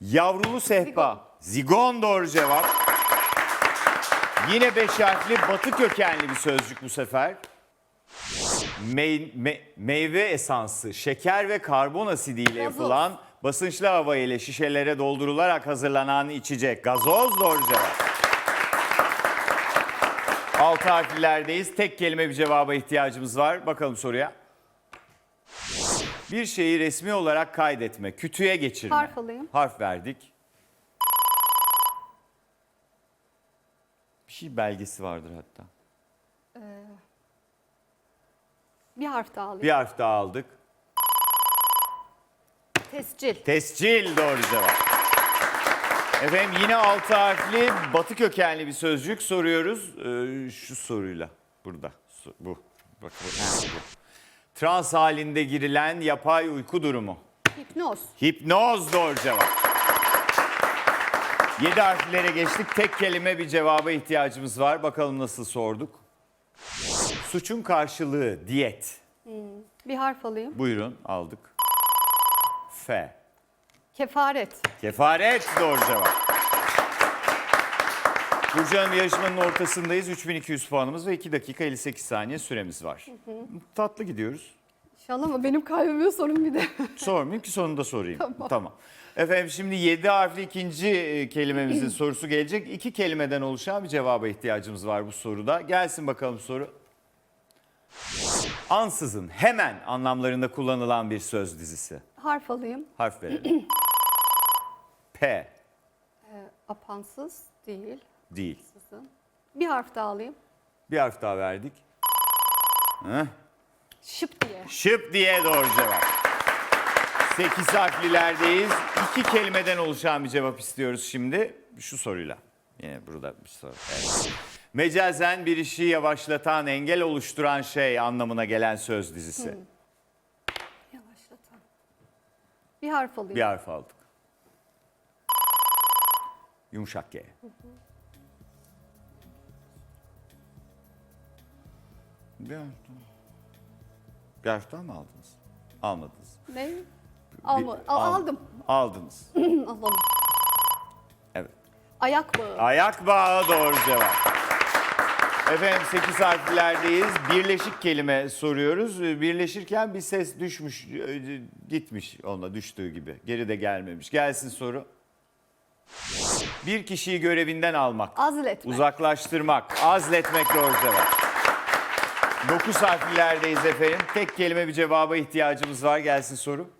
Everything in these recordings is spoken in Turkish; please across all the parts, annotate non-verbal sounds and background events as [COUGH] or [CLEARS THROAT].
Yavrulu sehpa. Zigon doğru cevap. Yine beş harfli batı kökenli bir sözcük bu sefer. Mey- me- meyve esansı, şeker ve karbon asidiyle Gazoz. yapılan basınçlı hava ile şişelere doldurularak hazırlanan içecek. Gazoz doğru cevap. Altı harflilerdeyiz. Tek kelime bir cevaba ihtiyacımız var. Bakalım soruya. Bir şeyi resmi olarak kaydetme, kütüğe geçirme. Harf alayım. Harf verdik. Bir şey belgesi vardır hatta. Bir harf daha alayım. Bir harf daha aldık. Tescil. Tescil doğru cevap. Efendim yine altı harfli batı kökenli bir sözcük soruyoruz. Ee, şu soruyla burada. Su- Bu. Bak bu. Trans halinde girilen yapay uyku durumu. Hipnoz. Hipnoz doğru cevap. Yedi harflere geçtik. Tek kelime bir cevaba ihtiyacımız var. Bakalım nasıl sorduk. Suçun karşılığı diyet. Bir harf alayım. Buyurun aldık. F. Kefaret. Kefaret doğru cevap. Burcu Hanım yarışmanın ortasındayız. 3200 puanımız ve 2 dakika 58 saniye süremiz var. Tatlı gidiyoruz. İnşallah ama benim kalbime sorun bir de. [LAUGHS] Sormayayım ki sonunda sorayım. Tamam. Efendim şimdi 7 harfli ikinci e, kelimemizin [CLEARS THROAT] sorusu gelecek. İki kelimeden oluşan bir cevaba ihtiyacımız var bu soruda. Gelsin bakalım soru. Ansızın, hemen anlamlarında kullanılan bir söz dizisi. harf alayım. Harf verelim. [CLEARS THROAT] P Apansız değil. Değil. Bir harf daha alayım. Bir harf daha verdik. Heh. Şıp diye. Şıp diye doğru cevap. 8 harflilerdeyiz. İki kelimeden oluşan bir cevap istiyoruz şimdi. Şu soruyla. Yine burada bir soru. Evet. Mecazen bir işi yavaşlatan, engel oluşturan şey anlamına gelen söz dizisi. Yavaşlatan. Bir harf alayım. Bir harf aldık. Yumuşak G. Bir harf daha. Bir harf daha mı aldınız? Almadınız. Ne? Alma, Bir- al- al- aldım. Aldınız. [CLEARS THROAT] Alalım. Evet. Ayak bağı. Ayak bağı doğru cevap. Efendim 8 harflerdeyiz. Birleşik kelime soruyoruz. Birleşirken bir ses düşmüş, e, gitmiş onunla düştüğü gibi. Geri de gelmemiş. Gelsin soru. Bir kişiyi görevinden almak. Azletmek. Uzaklaştırmak, azletmek doğru cevap. 9 harflerdeyiz efendim. Tek kelime bir cevaba ihtiyacımız var. Gelsin soru.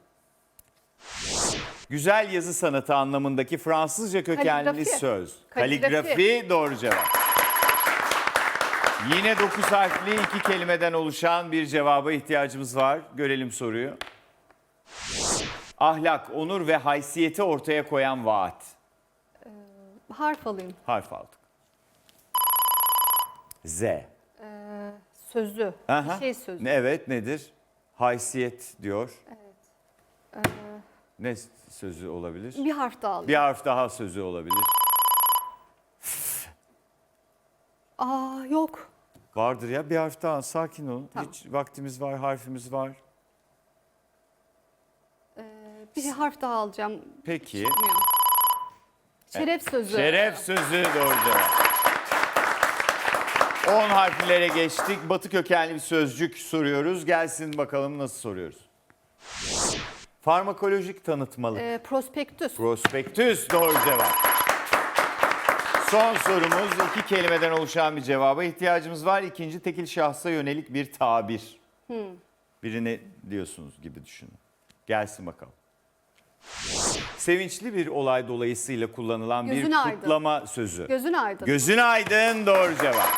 Güzel yazı sanatı anlamındaki Fransızca kökenli Kaligrafi. söz. Kaligrafi. Kaligrafi doğru cevap. Yine 9 harfli iki kelimeden oluşan bir cevaba ihtiyacımız var. Görelim soruyu. Ahlak, onur ve haysiyeti ortaya koyan vaat. Harf alayım. Harf aldık. Z. Sözü. Aha. Bir şey sözü. Ne- Evet nedir? Haysiyet diyor. Ne sözü olabilir? Bir harf daha alayım. Bir harf daha sözü olabilir. Aa yok. Vardır ya bir harf daha sakin olun. Tamam. Hiç vaktimiz var, harfimiz var. Bir harf daha alacağım. Peki. Bilmiyorum. Şeref sözü. Şeref sözü doğru cevap. 10 harflere geçtik. Batı kökenli bir sözcük soruyoruz. Gelsin bakalım nasıl soruyoruz. Farmakolojik tanıtmalık. Ee, prospektüs. Prospektüs doğru cevap. Son sorumuz iki kelimeden oluşan bir cevaba ihtiyacımız var. İkinci tekil şahsa yönelik bir tabir. Birini diyorsunuz gibi düşünün. Gelsin bakalım. Sevinçli bir olay dolayısıyla kullanılan Gözün bir aydın. kutlama sözü. Gözün aydın. Gözün aydın doğru cevap.